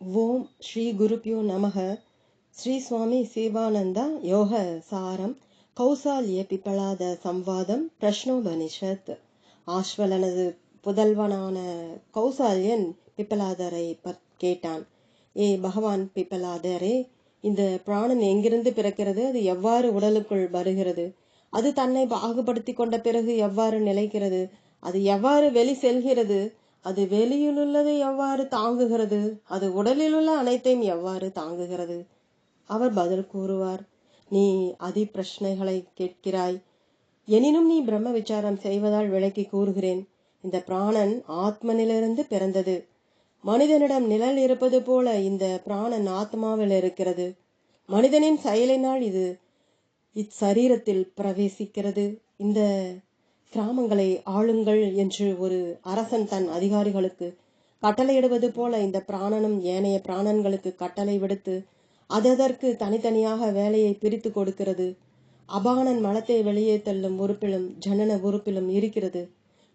ஓம் ஸ்ரீ குருப்பியோ நமக. ஸ்ரீ சுவாமி சிவானந்தா யோக சாரம். கௌசால்ய பிப்பளாத சம்வாதம் பிரஷ்னோபனிஷத். ஆஸ்வலனது புதல்வனான கௌசால்யன் பிப்பலாதரை கேட்டான். ஏ பகவான் பிப்பலாதரே இந்த பிராணன் எங்கிருந்து பிறக்கிறது? அது எவ்வாறு உடலுக்குள் வருகிறது? அது தன்னை பாகுபடுத்தி கொண்ட பிறகு எவ்வாறு நிலைக்கிறது? அது எவ்வாறு வெளி செல்கிறது? அது வெளியில் உள்ளதை எவ்வாறு தாங்குகிறது? அது உடலில் உள்ள அனைத்தையும் எவ்வாறு தாங்குகிறது? அவர் பதில் கூறுவார் நீ அதி பிரச்சனைகளை கேட்கிறாய். எனினும் நீ பிரம்ம விசாரம் செய்வதால் விளக்கி கூறுகிறேன். இந்த பிராணன் ஆத்மனிலிருந்து பிறந்தது. மனிதனிடம் நிழல் இருப்பது போல இந்த பிராணன் ஆத்மாவில் இருக்கிறது. மனிதனின் செயலினால் இது இச்சரீரத்தில் பிரவேசிக்கிறது. இந்த கிராமங்களை ஆளுங்கள் என்று ஒரு அரசன் தன் அதிகாரிகளுக்கு கட்டளையிடுவது போல இந்த பிராணனும் ஏனைய பிராணன்களுக்கு கட்டளை விடுத்து அததற்கு தனித்தனியாக வேலையை பிரித்து கொடுக்கிறது. அபானன் மலத்தை வெளியே தள்ளும் உறுப்பிலும் ஜனன உறுப்பிலும் இருக்கிறது.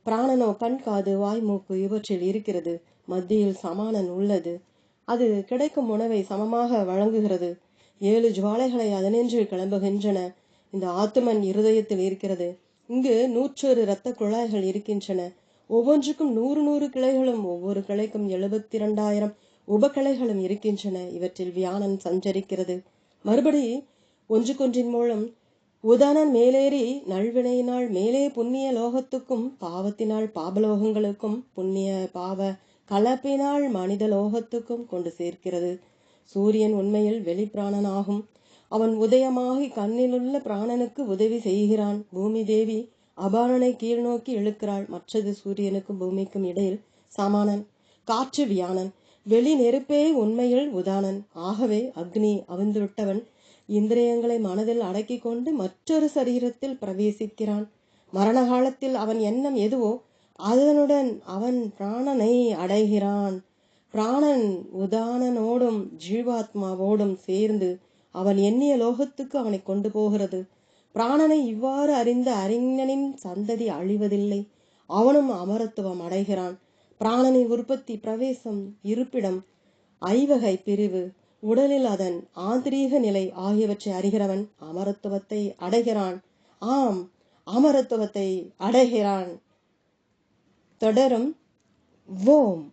பிராணனோ கண் காது வாய் மூக்கு இவற்றில் இருக்கிறது. மத்தியில் சமானன் உள்ளது. அது கிடைக்கும் உணவை சமமாக வழங்குகிறது. ஏழு ஜுவாலைகளை அதனின்று கிளம்புகின்றன. இந்த ஆத்துமன் இருதயத்தில் இருக்கிறது. இங்கு நூற்றொரு இரத்த குழாய்கள் இருக்கின்றன. ஒவ்வொன்றுக்கும் நூறு நூறு கிளைகளும் ஒவ்வொரு கிளைக்கும் எழுபத்தி இரண்டாயிரம் உபகிளைகளும் இருக்கின்றன. இவற்றில் வியானன் சஞ்சரிக்கிறது. மறுபடி ஒன்றுக்கொன்றின் மூலம் உதானன் மேலேறி நல்வினையினால் மேலே புண்ணிய லோகத்துக்கும் பாவத்தினால் பாபலோகங்களுக்கும் புண்ணிய பாவ கலப்பினால் மனித லோகத்துக்கும் கொண்டு சேர்க்கிறது. சூரியன் உண்மையில் வெளிப்பிராணனாகும். அவன் உதயமாகி கண்ணிலுள்ள பிராணனுக்கு உதவி செய்கிறான். பூமி தேவி அபாரனை கீழ் நோக்கி இழுக்கிறாள். மற்றது சூரியனுக்கும் பூமிக்கும் இடையில் சமானன் காற்று வியானன் வெளி நெருப்பே உண்மையில் உதானன். ஆகவே அக்னி அவிழ்ந்துவிட்டவன் இந்திரியங்களை மனதில் அடக்கி கொண்டு மற்றொரு சரீரத்தில் பிரவேசிக்கிறான். மரண காலத்தில் அவன் எண்ணம் எதுவோ அதனுடன் அவன் பிராணனை அடைகிறான். பிராணன் உதானனோடும் ஜீவாத்மாவோடும் சேர்ந்து அவன் எண்ணிய லோகத்துக்கு அவனை கொண்டு போகிறது. பிராணனை இவ்வாறு அறிந்த அறிஞனின் சந்ததி அழிவதில்லை. அவனும் அமரத்துவம் அடைகிறான். பிராணனின் உற்பத்தி பிரவேசம் இருப்பிடம். ஐவகை பிரிவு. உடலில் அதன் ஆந்திரீக நிலை ஆகியவற்றை அறிகிறவன் அமரத்துவத்தை அடைகிறான். ஆம் அமரத்துவத்தை அடைகிறான். தொடரும். ஓம்.